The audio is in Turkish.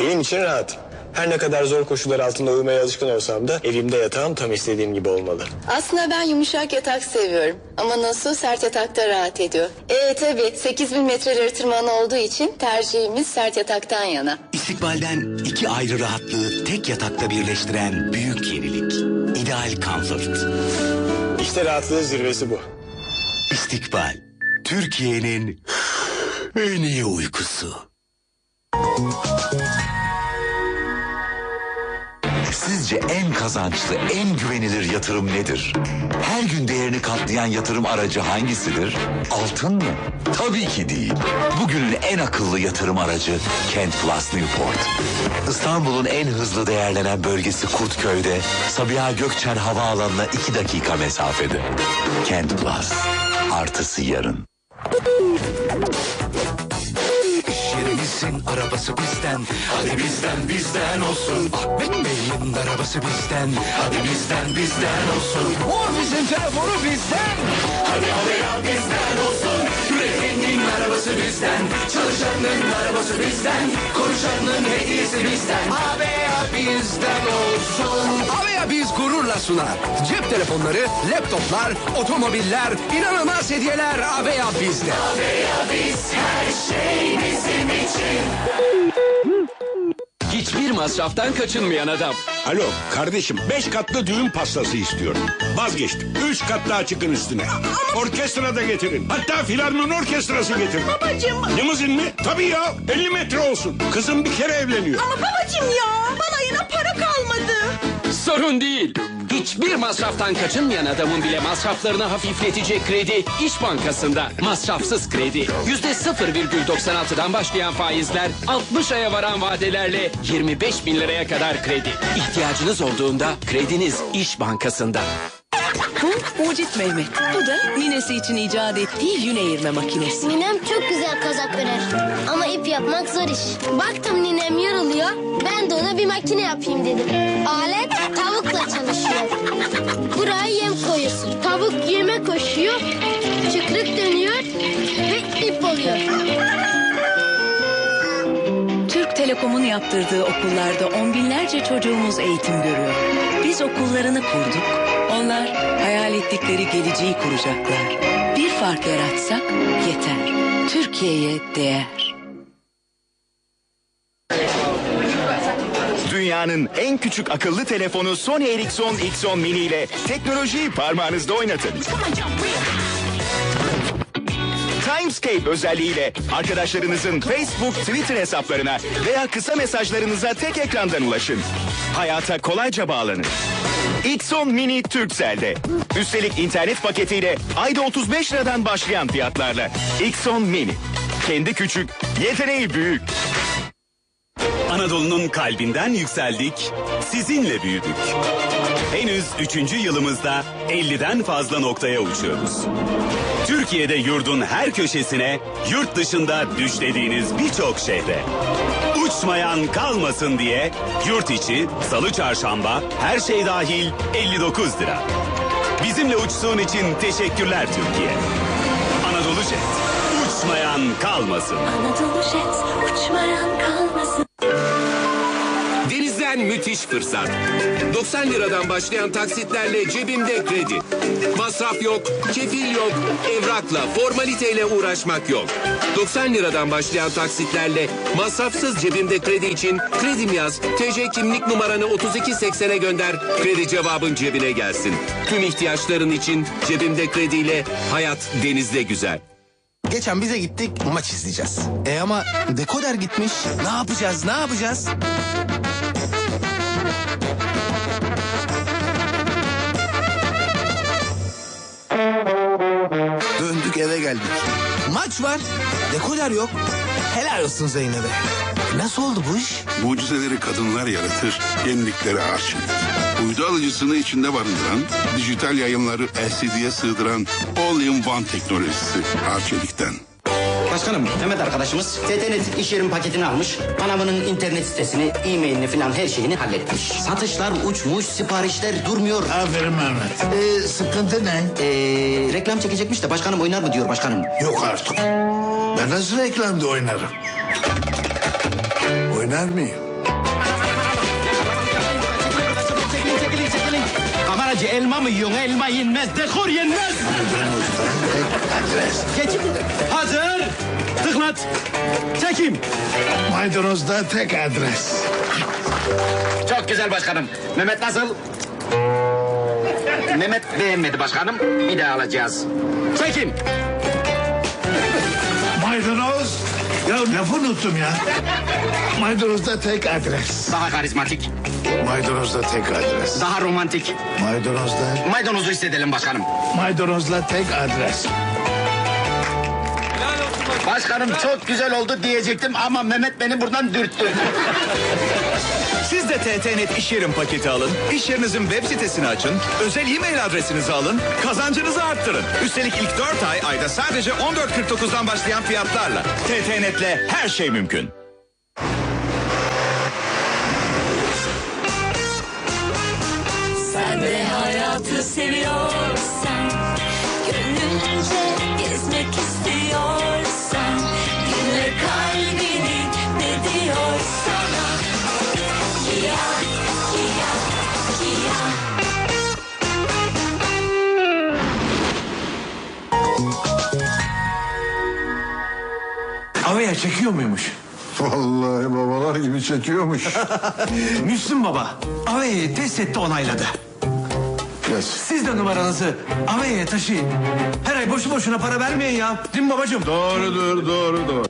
Benim için rahat. Her ne kadar zor koşullar altında uyumaya alışkın olsam da evimde yatağım tam istediğim gibi olmalı. Aslında ben yumuşak yatak seviyorum. Ama nasıl sert yatakta rahat ediyor. E tabi 8000 metreleri tırmanı olduğu için tercihimiz sert yataktan yana. İstikbalden iki ayrı rahatlığı tek yatakta birleştiren büyük yenilik. İdeal Comfort. İşte rahatlığın zirvesi bu. İstikbal. Türkiye'nin en iyi uykusu. Sizce en kazançlı, en güvenilir yatırım nedir? Her gün değerini katlayan yatırım aracı hangisidir? Altın mı? Tabii ki değil. Bugünün en akıllı yatırım aracı Kent Plus Newport. İstanbul'un en hızlı değerlenen bölgesi Kurtköy'de Sabiha Gökçen Havaalanı'na iki dakika mesafede. Kent Plus. Artısı yarın. Yerimizin arabası bizden. Hadi bizden bizden olsun. Ahmet Bey'in arabası bizden. Hadi bizden bizden olsun. O bizim telefonu bizden. Hadi hadi ya bizden olsun. Üretenin arabası bizden. Çalışanın arabası bizden. Konuşanın hediyesi bizden. Abi ya bizden olsun. Avea Biz gururla sunar. Cep telefonları, laptoplar, otomobiller, inanılmaz hediyeler Avea Biz'de. Hiçbir masraftan kaçınmayan adam. Alo kardeşim beş katlı düğün pastası istiyorum. Vazgeçtim. Üç kat daha çıkın üstüne. Orkestra da getirin. Hatta filarmon orkestrası getirin. Babacığım. Limuzin mi? Tabii ya. 50 metre olsun. Kızım bir kere evleniyor. Ama babacığım ya balayına para kalmadı. Sorun değil. Hiçbir masraftan kaçınmayan adamın bile masraflarını hafifletecek kredi İş Bankası'nda. Masrafsız kredi. Yüzde 0,96'dan başlayan faizler 60 aya varan vadelerle 25 bin liraya kadar kredi. İhtiyacınız olduğunda krediniz İş Bankası'nda. Bu Mucit Mehmet. Bu da ninesi için icat ettiği yün eğirme makinesi. Ninem çok güzel kazak örer. Ama ip yapmak zor iş. Baktım ninem yoruluyor. Ben de ona bir makine yapayım dedim. Alet Türk Telekom'un yaptırdığı okullarda on binlerce çocuğumuz eğitim görüyor. Biz okullarını kurduk. Onlar hayal ettikleri geleceği kuracaklar. Bir fark yaratsak yeter. Türkiye'ye değer. Dünyanın en küçük akıllı telefonu Sony Ericsson X10 Mini ile teknolojiyi parmağınızda oynatın. Timescape özelliğiyle arkadaşlarınızın Facebook, Twitter hesaplarına veya kısa mesajlarınıza tek ekrandan ulaşın. Hayata kolayca bağlanın. X10 Mini Turkcell'de. Üstelik internet paketiyle ayda 35 liradan başlayan fiyatlarla. X10 Mini. Kendi küçük, yeteneği büyük. Anadolu'nun kalbinden yükseldik, sizinle büyüdük. Henüz üçüncü yılımızda 50'den fazla noktaya uçuyoruz. Türkiye'de yurdun her köşesine, yurt dışında düşlediğiniz birçok şehre. Uçmayan kalmasın diye yurt içi salı çarşamba her şey dahil 59 lira. Bizimle uçtuğun için teşekkürler Türkiye. Anadolu Jet. Uçmayan kalmasın. Anadolu Jet uçmayan kalmasın. Denizden müthiş fırsat. 90 liradan başlayan taksitlerle cebimde kredi. Masraf yok, kefil yok, evrakla, formaliteyle uğraşmak yok. 90 liradan başlayan taksitlerle masrafsız cebimde kredi için kredim yaz, TC kimlik numaranı 3280'e gönder, kredi cevabın cebine gelsin. Tüm ihtiyaçların için cebimde krediyle hayat denizde güzel. Geçen bize gittik maç izleyeceğiz. E ama dekoder gitmiş. Ne yapacağız ne yapacağız? Döndük eve geldik. Maç var. Dekoder yok. Helal olsun Zeynep'e. Nasıl oldu bu iş? Mucizeleri kadınlar yaratır, yenilikleri arşivler. Uydu alıcısını içinde barındıran, dijital yayınları LCD'ye sığdıran All-in-One teknolojisi Arçelik'ten. Başkanım Mehmet arkadaşımız TTNet iş yerim paketini almış. Anamının internet sitesini, e-mailini falan her şeyini halletmiş. Satışlar uçmuş, siparişler durmuyor. Aferin Mehmet. Ee, sıkıntı ne? Ee, reklam çekecekmiş de başkanım oynar mı diyor başkanım. Yok artık. Ben nasıl reklamda oynarım? Oynar mıyım? Aracı elma mı yiyorsun? Elma yenmez, dekor yenmez. Geç. Hazır. Tıklat. Çekim. Maydanoz'da tek adres. Çok güzel başkanım. Mehmet nasıl? Mehmet beğenmedi başkanım. Bir daha alacağız. Çekim. Maydanoz. Ya lafı unuttum ya. Maydanoz'da tek adres. Daha karizmatik. Maydanoz'da tek adres. Daha romantik. Maydanoz'da. Maydanozu hissedelim başkanım. Maydanoz'la tek adres. Başkanım çok güzel oldu diyecektim ama Mehmet beni buradan dürttü. Siz de TTNet iş yerim paketi alın. İş yerinizin web sitesini açın. Özel e-mail adresinizi alın. Kazancınızı arttırın. Üstelik ilk 4 ay ayda sadece 14.49'dan başlayan fiyatlarla. TTNet'le her şey mümkün. Hayatı seviyorsan Gönlünce gezmek istiyorsan Dinle kalbini ne diyor sana Kia, Kia, Kia Avaya çekiyor muymuş? Vallahi babalar gibi çekiyormuş. Müslüm Baba Aveya'yı test etti onayladı. Siz de numaranızı Aveya'ya taşıyın. Her ay boşu boşuna para vermeyin ya. Değil mi babacığım? Doğrudur, doğru, doğru.